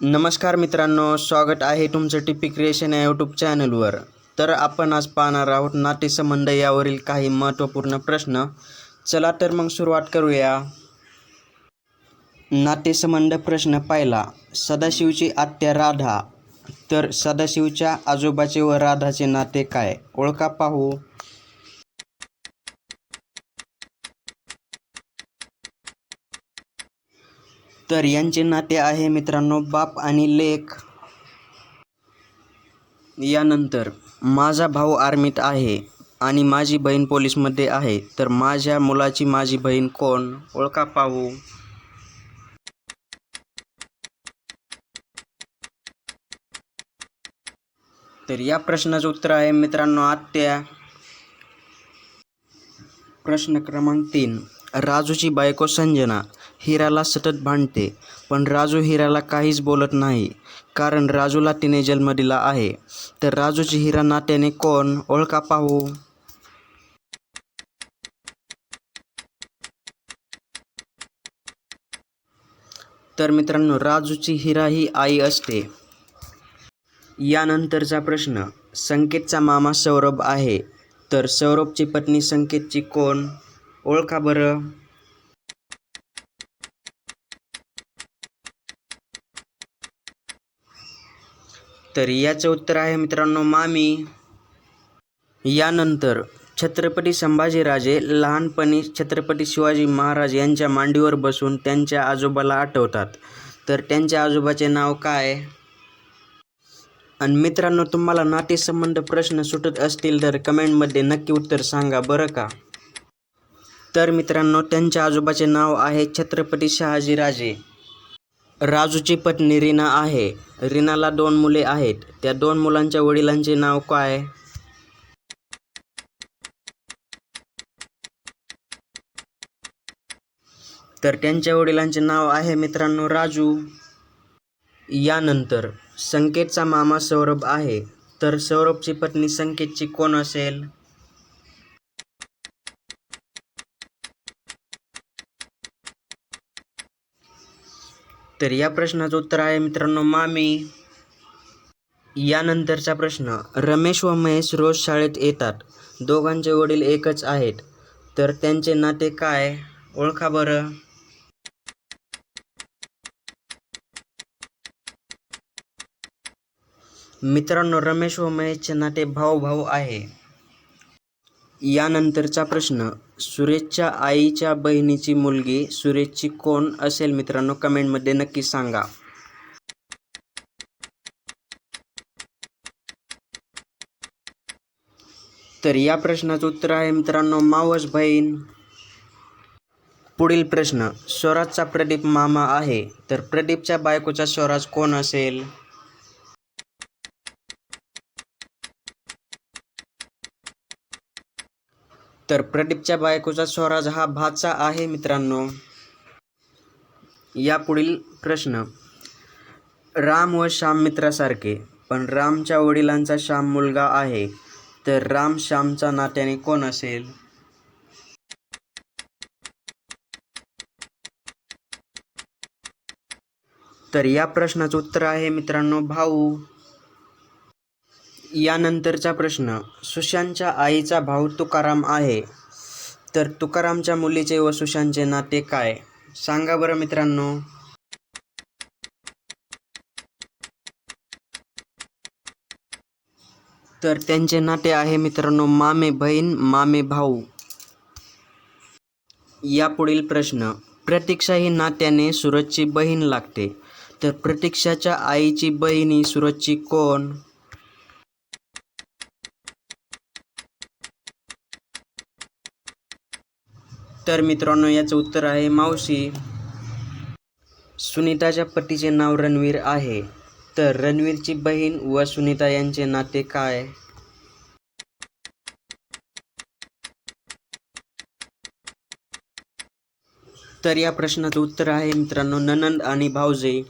नमस्कार मित्रांनो स्वागत आहे तुमचं टिपी क्रिएशन या यूट्यूब चॅनलवर. तर आपण आज पाहणार आहोत नातेसंबंध यावरील काही महत्त्वपूर्ण प्रश्न. चला तर मग सुरुवात करूया. नातेसंबंध प्रश्न पहिला. सदाशिवची आत्या राधा. तर सदाशिवच्या आजोबाचे व राधाचे नाते काय? ओळखा पाहू. तर यांचे नाते आहे मित्रांनो बाप आणि लेख. यानंतर माझा भाऊ आर्मीत आहे आणि माझी बहीण पोलीसमध्ये आहे तर माझ्या मुलाची माझी बहीण कोण? ओळखा पाहू. तर या प्रश्नाचं उत्तर आहे मित्रांनो आत्या. प्रश्न क्रमांक तीन. राजूची बायको संजना हिराला सतत भांडते पण राजू हिराला काहीच बोलत नाही कारण राजूला तिने जन्म दिला आहे. तर राजूची हिरा नात्याने कोण ओळखा पाहू? तर मित्रांनो राजूची हिरा ही आई असते. यानंतरचा प्रश्न संकेतचा मामा सौरभ आहे तर सौरभची पत्नी संकेतची कोण? ओळखा बरं. तर याचं उत्तर आहे मित्रांनो मामी. यानंतर छत्रपती संभाजीराजे लहानपणी छत्रपती शिवाजी महाराज यांच्या मांडीवर बसून त्यांच्या आजोबाला आठवतात. तर त्यांच्या आजोबाचे नाव काय? आणि मित्रांनो तुम्हाला नातेसंबंध प्रश्न सुटत असतील तर कमेंटमध्ये नक्की उत्तर सांगा बरं का? तर मित्रांनो त्यांच्या आजोबाचे नाव आहे छत्रपती शहाजीराजे राजूची पत्नी रीना आहे. रीनाला दोन मुले आहेत. त्या दोन मुलांच्या वडिलांचे नाव काय? तर त्यांच्या वडिलांचे नाव आहे मित्रांनो राजू. यानंतर संकेतचा मामा सौरभ आहे. तर सौरभची पत्नी संकेतची कोण असेल? तर या प्रश्नाचं उत्तर आहे मित्रांनो मामी. यानंतरचा प्रश्न रमेश व महेश रोज शाळेत येतात. दोघांचे वडील एकच आहेत. तर त्यांचे नाते काय? ओळखा बरं. मित्रांनो रमेश व महेशचे नाते भाऊ भाऊ आहे. यानंतरचा प्रश्न सुरेशच्या आईच्या बहिणीची मुलगी सुरेशची कोण असेल मित्रांनो कमेंटमध्ये नक्की सांगा. तर या प्रश्नाचं उत्तर आहे मित्रांनो मावस बहीण. पुढील प्रश्न स्वराजचा प्रदीप मामा आहे तर प्रदीपच्या बायकोचा स्वराज कोण असेल? तर प्रदीपच्या बायकोचा स्वराज हा भाचा आहे मित्रांनो. यापुढील प्रश्न. राम व श्याम मित्रासारखे पण रामच्या वडिलांचा श्याम मुलगा आहे तर राम श्यामचा नात्याने कोण असेल? तर या प्रश्नाचं उत्तर आहे मित्रांनो भाऊ. यानंतरचा प्रश्न. सुशांतच्या आईचा भाऊ तुकाराम आहे. तर तुकारामच्या मुलीचे व सुशांतचे नाते काय? सांगा बरं मित्रांनो. तर त्यांचे नाते आहे मित्रांनो मामे बहीण मामे भाऊ. या पुढील प्रश्न. प्रतीक्षा ही नात्याने सूरजची बहीण लागते. तर प्रतीक्षाच्या आईची बहिणी सूरजची कोण? तर मित्रांनो याचं उत्तर आहे मावशी. सुनीताच्या पतीचे नाव रणवीर आहे. तर रणवीरची बहीण व सुनीता यांचे नाते काय? तर या प्रश्नाचं उत्तर आहे मित्रांनो ननंद आणि भाऊजे.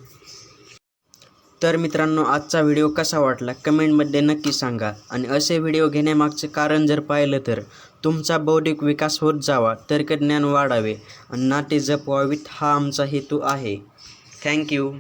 तर मित्रांनो आजचा व्हिडिओ कसा वाटला कमेंटमध्ये नक्की सांगा. आणि असे व्हिडिओ घेण्यामागचे कारण जर पाहिलं तर तुमचा बौद्धिक विकास होत जावा तर्कज्ञान वाढावे आणि नाते जपवावीत हा आमचा हेतू आहे. थँक्यू